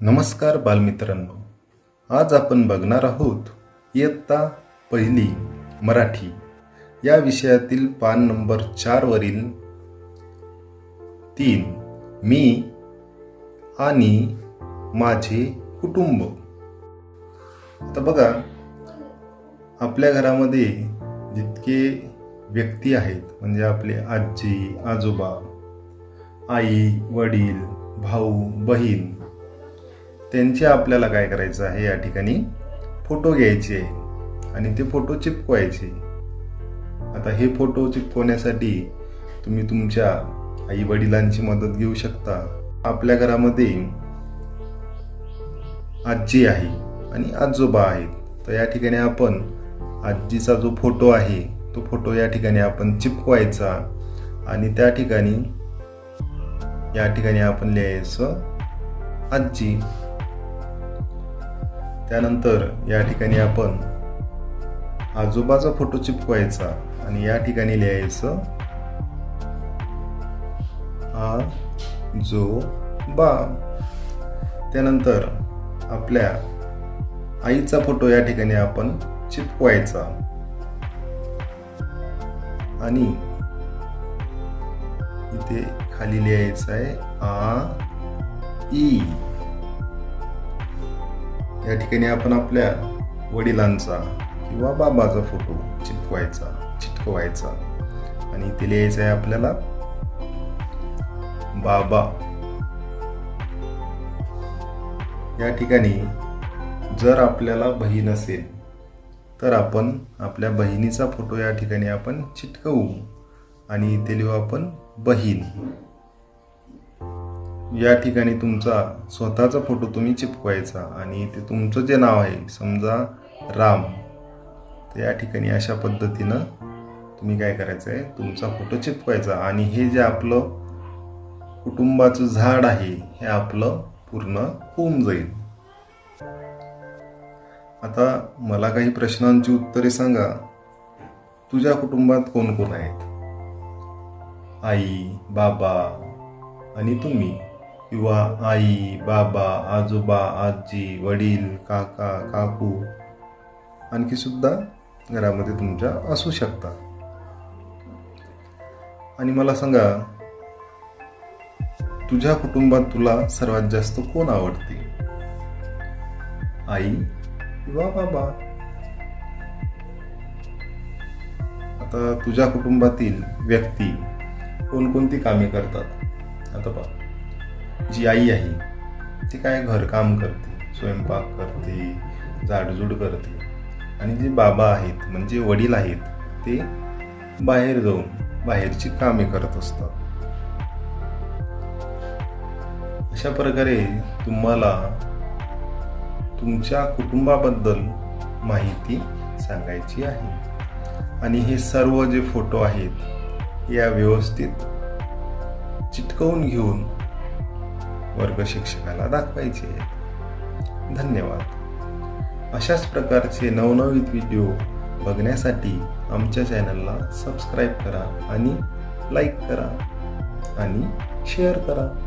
नमस्कार बालमित्रांनो. आज आपण बघणार आहोत इयत्ता पहिली मराठी. या विषयातील पान नंबर चारवरील तीन मी आणि माझे कुटुंब. आता बघा आपल्या घरामध्ये जितके व्यक्ती आहेत म्हणजे आपले आजी आजोबा आई वडील भाऊ बहीण त्यांचे आपल्याला काय करायचं आहे? या ठिकाणी फोटो घ्यायचे आणि ते फोटो चिपकवायचे. आता हे फोटो चिपकवण्यासाठी तुम्ही तुमच्या आई वडिलांची मदत घेऊ शकता. आपल्या घरामध्ये आजी आहे आणि आजोबा आहेत. तर या ठिकाणी आपण आजीचा जो फोटो आहे तो फोटो या ठिकाणी आपण चिपकवायचा आणि त्या ठिकाणी या ठिकाणी आपण लिहायचं आजी. त्यानंतर या ठिकाणी आपण आजोबाचा फोटो चिपकवायचा आणि या ठिकाणी लिहायचं आजोबा त्यानंतर आपल्या आईचा फोटो या ठिकाणी आपण चिपकवायचा. आणि इथे खाली लिहायचं आहे आ ई. या ठिकाणी आपण आपल्या वडिलांचा किंवा बाबाचा फोटो चिपकवायचा चिटकवायचा. आणि इथे लिहायचं आहे आपल्याला बाबा. या ठिकाणी जर आपल्याला बहीण असेल तर आपण आपल्या बहिणीचा फोटो या ठिकाणी आपण चिटकवू. आणि इथे लिहू आपण बहीण. या ठिकाणी तुमचा स्वतःचा फोटो तुम्ही चिपकवायचा आणि ते तुमचं जे नाव आहे समजा राम तर या ठिकाणी अशा पद्धतीनं तुम्ही काय करायचं आहे तुमचा फोटो चिपकवायचा आणि हे जे आपलं कुटुंबाचं झाड आहे हे आपलं पूर्ण होऊन जाईल. आता मला काही प्रश्नांची उत्तरे सांगा. तुझ्या कुटुंबात कोण कोण आहेत? आई बाबा आणि तुम्ही? किंवा आई बाबा आजोबा आजी वडील काका काकू आणखी सुद्धा घरामध्ये तुमच्या असू शकता आणि मला सांगा तुझ्या कुटुंबात तुला सर्वात जास्त कोण आवडते? आई किंवा बाबा? आता तुझ्या कुटुंबातील व्यक्ती कोणकोणती कामे करतात? आता पहा जी आई आहे ती काय घरकाम करते स्वयंपाक करते झाडझूड करते. आणि जे बाबा आहेत म्हणजे वडील आहेत ते बाहेर जाऊन बाहेरची कामे करत असतात. अशा प्रकारे तुम्हाला तुमच्या कुटुंबाबद्दल माहिती सांगायची आहे. आणि हे सर्व जे फोटो आहेत या व्यवस्थित चिटकवून घेऊन वर्ग शिक्षकाला दाखवायचे. धन्यवाद. अशाच प्रकारचे नवनवीन व्हिडिओ बघण्यासाठी आमच्या चॅनलला सबस्क्राईब करा आणि लाईक करा आणि शेअर करा.